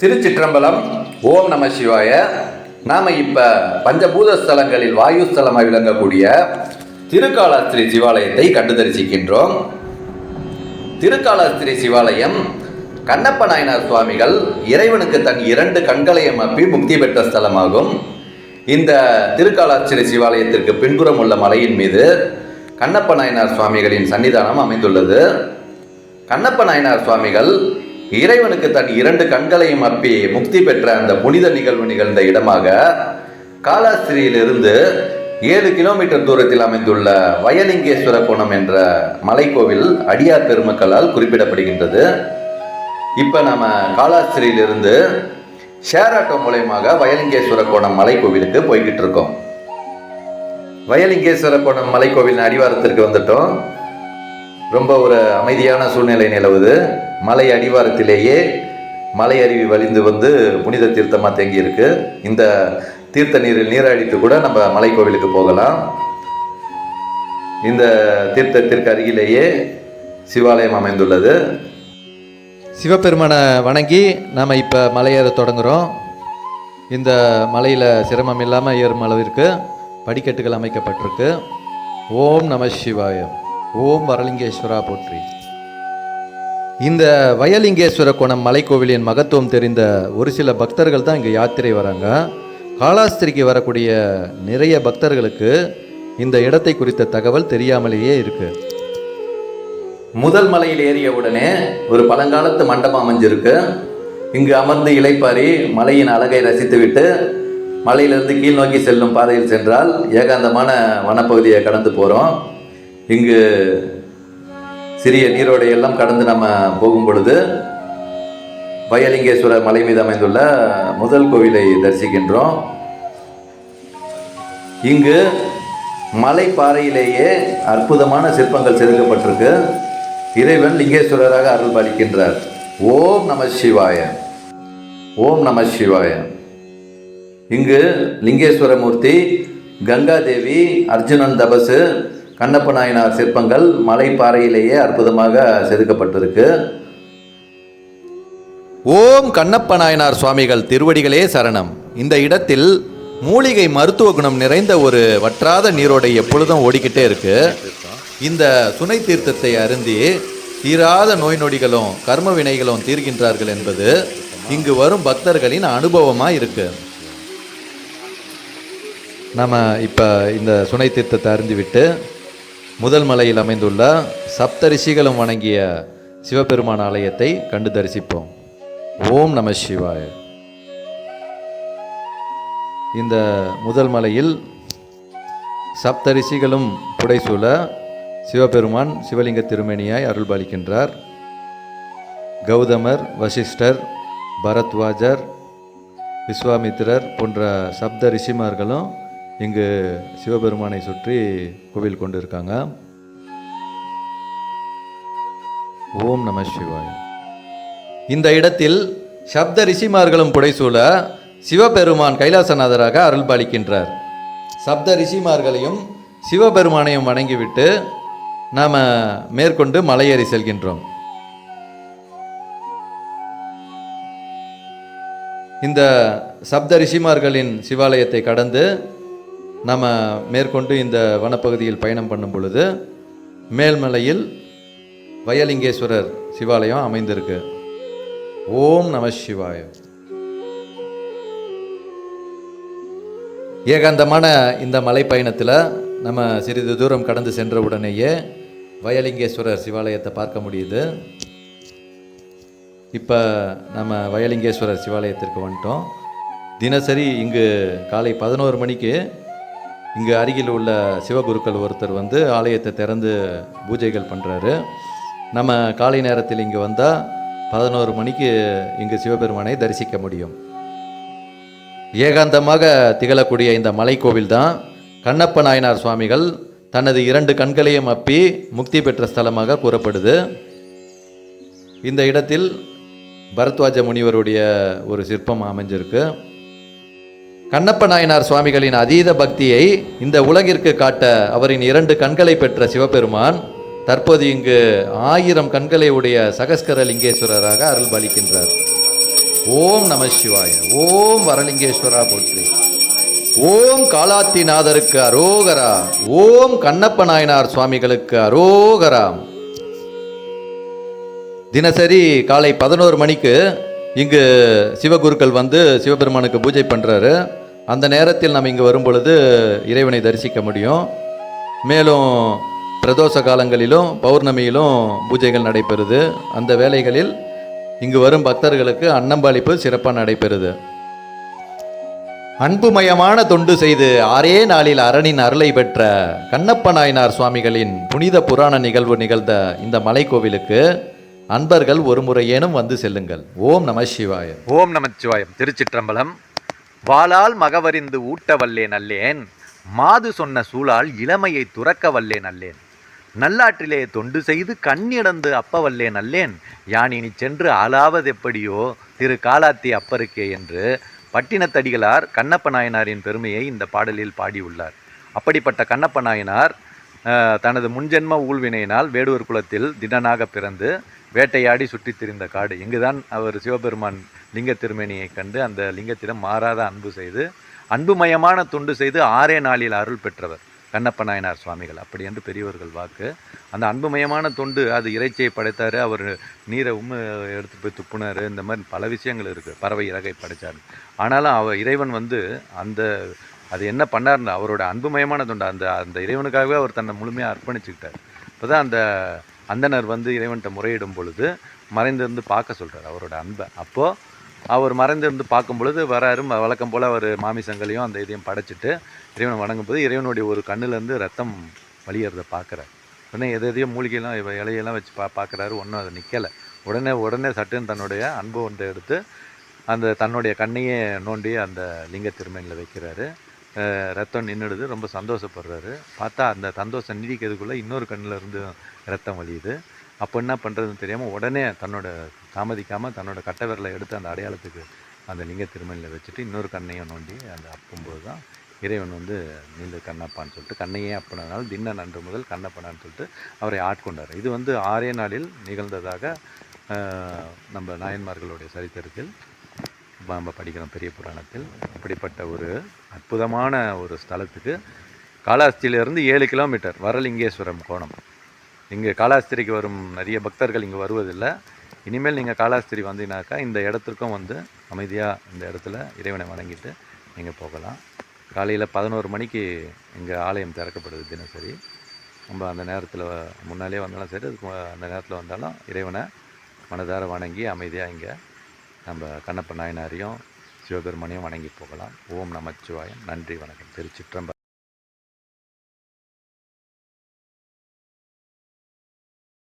திருச்சிற்றம்பலம் ஓம் நம சிவாய. நாம இப்போ பஞ்சபூத ஸ்தலங்களில் வாயு ஸ்தலமாக விளங்கக்கூடிய திருக்காலாஸ்திரி சிவாலயத்தை கண்டு தரிசிக்கின்றோம் திருக்காலாஸ்திரி சிவாலயம் கண்ணப்ப நாயனார் சுவாமிகள் இறைவனுக்கு தன் இரண்டு கண்களையும் அப்பி முக்தி பெற்ற ஸ்தலமாகும். இந்த திருக்காலாஸ்திரி சிவாலயத்திற்கு பின்புறம் உள்ள மலையின் மீது கண்ணப்ப நாயனார் சுவாமிகளின் சன்னிதானம் அமைந்துள்ளது. கண்ணப்ப நாயனார் சுவாமிகள் இறைவனுக்கு தன் இரண்டு கண்களையும் அப்பி முக்தி பெற்ற அந்த புனித நிகழ்வு நிகழ்ந்த இடமாக காலாஸ்திரியிலிருந்து ஏழு கிலோமீட்டர் தூரத்தில் அமைந்துள்ள வயலிங்கேஸ்வர கோணம் என்ற மலைக்கோவில் அடியார் பெருமக்களால் குறிப்பிடப்படுகின்றது. இப்போ நம்ம காலாஸ்திரியிலிருந்து ஷேர் ஆட்டோ மூலயமாக வயலிங்கேஸ்வர கோணம் மலைக்கோவிலுக்கு போய்கிட்டு இருக்கோம் வயலிங்கேஸ்வர கோணம் மலைக்கோவிலின் அடிவாரத்திற்கு வந்துட்டோம். ரொம்ப ஒரு அமைதியான சூழ்நிலை நிலவுது. மலை அடிவாரத்திலேயே மலை அருவி வழிந்து வந்து புனித தீர்த்தமாக தேங்கியிருக்கு. இந்த தீர்த்த நீரில் நீராடித்து கூட நம்ம மலை கோவிலுக்கு போகலாம். இந்த தீர்த்தத்திற்கு அருகிலேயே சிவாலயம் அமைந்துள்ளது. சிவபெருமானை வணங்கி நாம் இப்போ மலையேற தொடங்குகிறோம் இந்த மலையில் சிரமம் இல்லாமல் ஏறும் அளவிற்கு படிக்கட்டுகள் அமைக்கப்பட்டிருக்கு. ஓம் நம சிவாயம் ஓம் வரலிங்கேஸ்வரா போற்றி. இந்த வயலிங்கேஸ்வர கோணம் மலைக்கோவிலின் மகத்துவம் தெரிந்த ஒரு சில பக்தர்கள் தான் இங்கே யாத்திரை வராங்க. காலாஸ்திரிக்கு வரக்கூடிய நிறைய பக்தர்களுக்கு இந்த இடத்தை குறித்த தகவல் தெரியாமலேயே இருக்குது முதல் மலையில் ஏறிய உடனே ஒரு பழங்காலத்து மண்டபம் அமைஞ்சிருக்கு. இங்கு அமர்ந்து இலைப்பாரி மலையின் அழகை ரசித்துவிட்டு மலையிலிருந்து கீழ் நோக்கி செல்லும் பாதையில் சென்றால் ஏகாந்தமான வனப்பகுதியை கடந்து போகிறோம் இங்கு சிறிய நீரோடையெல்லாம் கடந்து நம்ம போகும் பொழுது வயலிங்கேஸ்வரர் மலை மீது அமைந்துள்ள முதல் கோவிலை தரிசிக்கின்றோம். இங்கு மலைப்பாறையிலேயே அற்புதமான சிற்பங்கள் செதுக்கப்பட்டிருக்கு. இறைவன் லிங்கேஸ்வரராக அருள் பாலிக்கின்றார். ஓம் நம சிவாய. ஓம் நம சிவாய. இங்கு லிங்கேஸ்வர மூர்த்தி கங்கா கங்காதேவி அர்ஜுனன் தபசு கண்ணப்ப நாயனார் சிற்பங்கள் மலைப்பாறையிலேயே அற்புதமாக செதுக்கப்பட்டிருக்கு. ஓம் கண்ணப்ப நாயனார் சுவாமிகள் திருவடிகளே சரணம். இந்த இடத்தில் மூலிகை மருத்துவ குணம் நிறைந்த ஒரு வற்றாத நீரோடை எப்பொழுதும் ஓடிக்கிட்டே இருக்கு. இந்த சுனை தீர்த்தத்தை அருந்தி தீராத நோய் நொடிகளும் கர்ம வினைகளும் தீர்கின்றார்கள் என்பது இங்கு வரும் பக்தர்களின் அனுபவமாக இருக்கு. நம்ம இப்போ இந்த சுனை தீர்த்தத்தை அருந்திவிட்டு முதல் மலையில் அமைந்துள்ள சப்த ரிஷிகளும் வணங்கிய சிவபெருமான் ஆலயத்தை கண்டு தரிசிப்போம். ஓம் நம சிவாய. இந்த முதல் மலையில் சப்த ரிஷிகளும் புடைசூழ சிவபெருமான் சிவலிங்க திருமேனியாய் அருள்பாலிக்கின்றார். கௌதமர் வசிஷ்டர் பரத்வாஜர் விஸ்வாமித்திரர் போன்ற சப்த ரிஷிமார்களும் இங்கு சிவபெருமானை சுற்றி கோவில் கொண்டு இருக்காங்க ஓம் நம சிவாய். இந்த இடத்தில் சப்த ரிஷிமார்களும் புடைசூழ சிவபெருமான் கைலாசநாதராக அருள்பாலிக்கின்றார். சப்த ரிஷிமார்களையும் சிவபெருமானையும் வணங்கிவிட்டு நாம் மேற்கொண்டு மலையேறி செல்கின்றோம். இந்த சப்த ரிஷிமார்களின் சிவாலயத்தை கடந்து நம்ம மேற்கொண்டு இந்த வனப்பகுதியில் பயணம் பண்ணும் பொழுது மேல்மலையில் வயலிங்கேஸ்வரர் சிவாலயம் அமைந்திருக்கு. ஓம் நம சிவாய. ஏகாந்தமான இந்த மலை பயணத்தில் நம்ம சிறிது தூரம் கடந்து சென்ற உடனேயே வயலிங்கேஸ்வரர் சிவாலயத்தை பார்க்க முடியுது. இப்போ நம்ம வயலிங்கேஸ்வரர் சிவாலயத்திற்கு வந்துட்டோம். தினசரி இங்கு காலை பதினோரு மணிக்கு இங்கே அருகில் உள்ள சிவகுருக்கள் ஒருத்தர் வந்து ஆலயத்தை திறந்து பூஜைகள் பண்ணுறாரு நம்ம காலை நேரத்தில் இங்கே வந்தால் பதினோரு மணிக்கு இங்கு சிவபெருமானை தரிசிக்க முடியும். ஏகாந்தமாக திகழக்கூடிய இந்த மலைக்கோவில் தான் கண்ணப்ப நாயனார் சுவாமிகள் தனது இரண்டு கண்களையும் அப்பி முக்தி பெற்ற ஸ்தலமாக கூறப்படுது. இந்த இடத்தில் பரத்வாஜ முனிவருடைய ஒரு சிற்பம் அமைஞ்சிருக்கு. கண்ணப்ப நாயனார் சுவாமிகளின் அதீத பக்தியை இந்த உலகிற்கு காட்ட அவரின் இரண்டு கண்களை பெற்ற சிவபெருமான் தற்போது இங்கு ஆயிரம் கண்களை உடைய சகஸ்கர லிங்கேஸ்வரராக அருள்பாலிக்கின்றார். ஓம் நம சிவாய. ஓம் வரலிங்கேஸ்வரா போற்றி. ஓம் காலாத்திநாதருக்கு அரோகரா. ஓம் கண்ணப்ப நாயனார் சுவாமிகளுக்கு அரோகரா. தினசரி காலை பதினோரு மணிக்கு இங்கு சிவகுருக்கள் வந்து சிவபெருமானுக்கு பூஜை பண்ணுறாரு அந்த நேரத்தில் நாம் இங்கே வரும் பொழுது இறைவனை தரிசிக்க முடியும். மேலும் பிரதோஷ காலங்களிலும் பௌர்ணமியிலும் பூஜைகள் நடைபெறுது. அந்த வேலைகளில் இங்கு வரும் பக்தர்களுக்கு அன்னம்பாளிப்பு சிறப்பாக நடைபெறுது. அன்புமயமான தொண்டு செய்து ஆறே நாளில் அரணின் அருளை பெற்ற கண்ணப்ப நாயனார் சுவாமிகளின் புனித புராண நிகழ்வு நிகழ்ந்த இந்த மலைக்கோவிலுக்கு அன்பர்கள் ஒரு முறையேனும் வந்து செல்லுங்கள். ஓம் நம சிவாயம் ஓம் நமச்சிவாயம் திருச்சிற்றம்பலம். வாளால் மகவறிந்து ஊட்ட வல்லேன் அல்லேன் மாது சொன்ன சூழால் இளமையை துறக்க வல்லேன் அல்லேன் நல்லாற்றிலே தொண்டு செய்து கண்ணிடந்து அப்ப நல்லேன் யானினி சென்று ஆளாவது எப்படியோ திரு காலாத்தி அப்பருக்கே என்று பட்டினத்தடிகளார் கண்ணப்ப நாயனாரின் பெருமையை இந்த பாடலில் பாடியுள்ளார். அப்படிப்பட்ட கண்ணப்ப நாயனார் தனது முன்ஜென்ம ஊழ்வினையினால் வேடுவர் குலத்தில் திடனாக பிறந்து வேட்டையாடி சுற்றித் திரிந்த காடு. இங்குதான் அவர் சிவபெருமான் லிங்க திருமேனியை கண்டு அந்த லிங்கத்திடம் மாறாத அன்பு செய்து அன்புமயமான தொண்டு செய்து ஆறே நாளில் அருள் பெற்றவர். கண்ணப்ப நாயனார் சுவாமிகள். அப்படி என்று பெரியவர்கள் வாக்கு. அந்த அன்புமயமான தொண்டு அது இறைச்சியை படைத்தார். அவர் நீரை உம்மு எடுத்து போய் துப்புனார். இந்த மாதிரி பல விஷயங்கள் இருக்குது பறவை இறகை படைத்தார் ஆனாலும் அவர் இறைவன் வந்து அந்த அது என்ன பண்ணார்னு அவரோட அன்புமயமான தொண்டு. அந்த அந்த இறைவனுக்காகவே அவர் தன்னை முழுமையாக அர்ப்பணிச்சுக்கிட்டார். இப்போ தான் அந்த அந்தனர் வந்து இறைவன்கிட்ட முறையிடும் பொழுது மறைந்திருந்து பார்க்க சொல்கிறார் அவரோட அன்பை. அப்போது அவர் மறைந்திருந்து பார்க்கும் பொழுது வராரு. வழக்கம் போல் அவர் மாமிசங்களையும் அந்த இதையும் படைச்சிட்டு இறைவனை வணங்கும்போது இறைவனுடைய ஒரு கண்ணுலேருந்து ரத்தம் வழியறத பார்க்குறார். உடனே எது எதையோ மூலிகையெல்லாம் இவ இலையெல்லாம் வச்சு பா பார்க்குறாரு. ஒன்றும் அது நிற்கலை உடனே உடனே சட்டுன்னு தன்னுடைய அன்பு ஒன்றை எடுத்து அந்த தன்னுடைய கண்ணையே நோண்டி அந்த லிங்க திருமணியில் வைக்கிறாரு. ரத்தம் நின்றுடுது ரொம்ப சந்தோஷப்படுறாரு. பார்த்தா அந்த சந்தோஷம் நீடிக்கிறதுக்குள்ளே இன்னொரு கண்ணில் இருந்து ரத்தம் வலியுது அப்போ என்ன பண்ணுறதுன்னு தெரியாமல் உடனே தன்னோட தாமதிக்காமல் தன்னோட கட்ட விரலை எடுத்து அந்த அடையாளத்துக்கு அந்த லிங்க திருமணியில் வச்சுட்டு இன்னொரு கண்ணையும் நோண்டி அந்த அப்பும்போது தான் இறைவன் வந்து நீந்த கண்ணப்பான்னு சொல்லிட்டு கண்ணையே அப்பனதுனால தின்ன நன்று முதல் கண்ணப்பனான்னு சொல்லிட்டு அவரை ஆட்கொண்டார். இது வந்து ஆறே நாளில் நிகழ்ந்ததாக நம்ம நாயன்மார்களுடைய சரித்திரத்தில் நம்ம படிக்கிறோம் பெரிய புராணத்தில். அப்படிப்பட்ட ஒரு அற்புதமான ஒரு ஸ்தலத்துக்கு காலாஸ்தியிலிருந்து ஏழு கிலோமீட்டர் வரலிங்கேஸ்வரம் கோணம். இங்கே காலாஸ்திரிக்கு வரும் நிறைய பக்தர்கள் இங்கே வருவதில்லை. இனிமேல் நீங்கள் காலாஸ்திரி வந்தீங்கனாக்கா இந்த இடத்திற்கும் வந்து அமைதியாக இந்த இடத்துல இறைவனை வணங்கிட்டு நீங்கள் போகலாம். காலையில் பதினோரு மணிக்கு இங்கே ஆலயம் திறக்கப்படுது தினசரி. நம்ம அந்த நேரத்தில் முன்னாலே வந்தாலும் சரி அதுக்கு அந்த நேரத்தில் வந்தாலும் இறைவனை மனதார வணங்கி அமைதியாக இங்கே நம்ம கண்ணப்ப நாயனாரையும் சிவபெருமானையும் வணங்கி போகலாம். ஓம் நமச்சிவாயம். நன்றி வணக்கம். திருச்சிற்றம்பலம்.